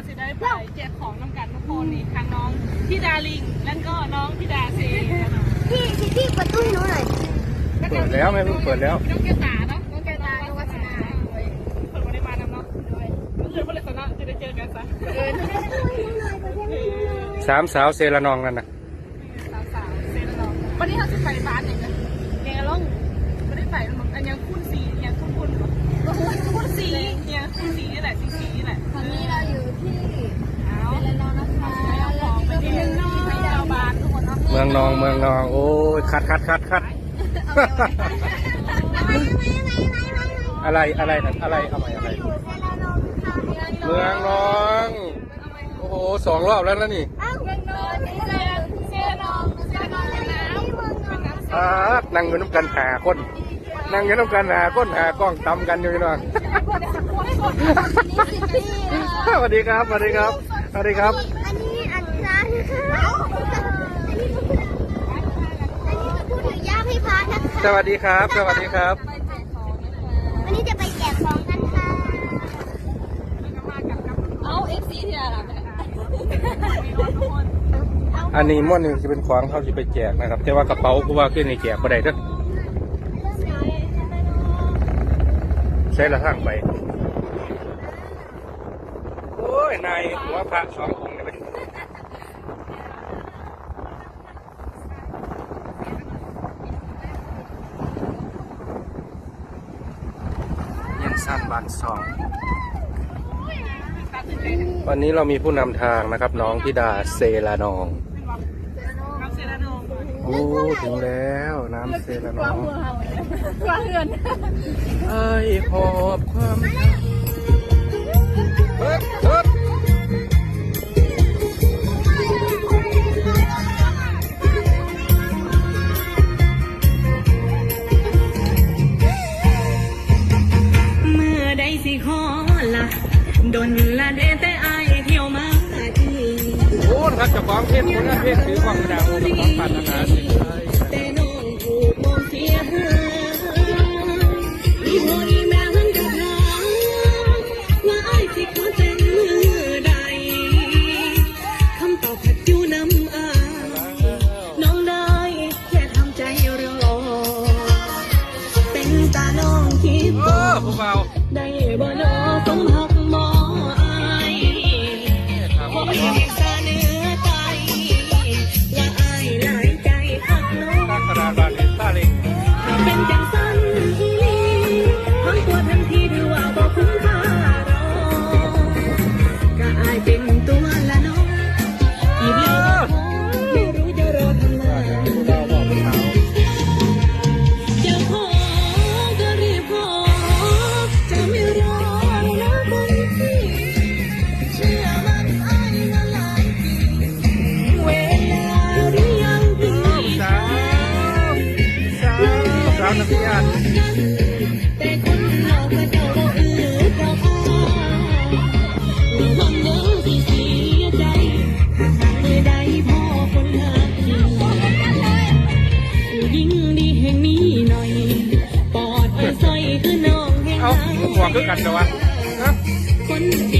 ก็จะได้ไปแจกของน้ำกันทุกคนนี่ทางน้องพี่ดาลิง แล้วก็น้องพี่ดาเซพี่พี่พี่เปิดตู้ให้หนูหน่อยเปิดแล้วแม่เพิ่งเปิดแล้วน้องแก้วตาเนาะน้องแก้วตาน้องวัฒนาเปิดบริมาณน้ำเนาะก็คือบริษัทจะได้เจอกันซะเออหนูได้ตู้ให้หนูหน่อยเปิดให้หนูหน่อยสามสาวเซละนองนั่นนะ เมืองนองเมืองนอง โอ้ยคัดคัดคัดคัดอะไรอะไรนะอะไรอาใหม่อะไร เมืองนอง โอ้โหสองรอบแล้วนะนี่เมืองนอนนี่เซเซนองเงเป็นน้ำเมืองนอนอ่านั่งอยู่น้ำกันหาคน นั่งอยู่น้ำกันหาคนหากล้องตำกันอยู่พี่น้องสวัสดีครับสวัสดีครับสวัสดีครับ อันนี้อันนั้นอันนี้พู ดถึงย่าพี่พานะคะสวัสดีครับ สวัสดีครับ วันนี้จะไปแจกของกันค่ะเอาเอฟซีที่อะไรล่ะอันนี้ม้วนหนึ่งจะเป็นของเขาจะไปแจกนะครับ แต่ว่ากระเป๋ากูว่าขึ้นในแจกบ่ได้เด้อใช้ละทางไป โอ้ยนายหัวพระสององค์เนี่ยไปยัง สั้นบานสองวันนี้เรามีผู้นำทางนะครับ น้องธิดาเซลานองน้ำเซราโนมโอ้ถึงแล้วน้ำเซลานองกว้างเงินไอ้หอบความ ดนละเดแต่อายเที่ยวมาที โอ้ครับเจะฟ้าของเพศคนละเพชรถือความกระดาษของของปัตนาสิ เอาหัวกคือกันแต่ว่าฮะคนที่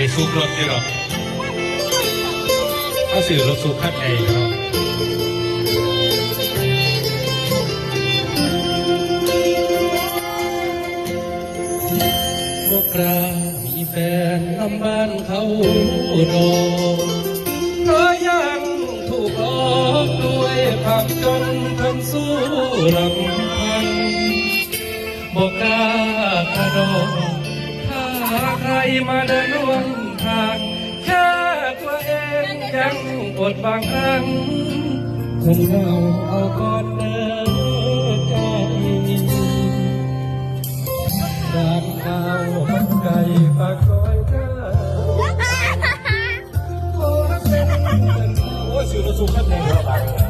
ได้ซุกรถนี่หรอกถ้าสื่อรถซุกขั้นเองครับนกกระมีแฟนนำบ้านเขาดองเระยังถูกหอกด้วยความจนทนสู้ลำพันบอกกล้าขนอง ใครมาเดินร่วมทางแค่ตัวเองยังปวดบางครั้งคนเราเอากอดเดินไกลดานข้าวมันไก่ปากก้อยข้าโอ้เป็นเงินโอ้สื่อมาสู่ขั้นไหนก็ได้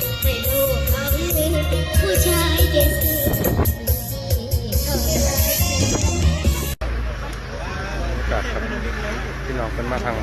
ผู้ชายเด็กาศครับพี่น้องเป็นมาทาง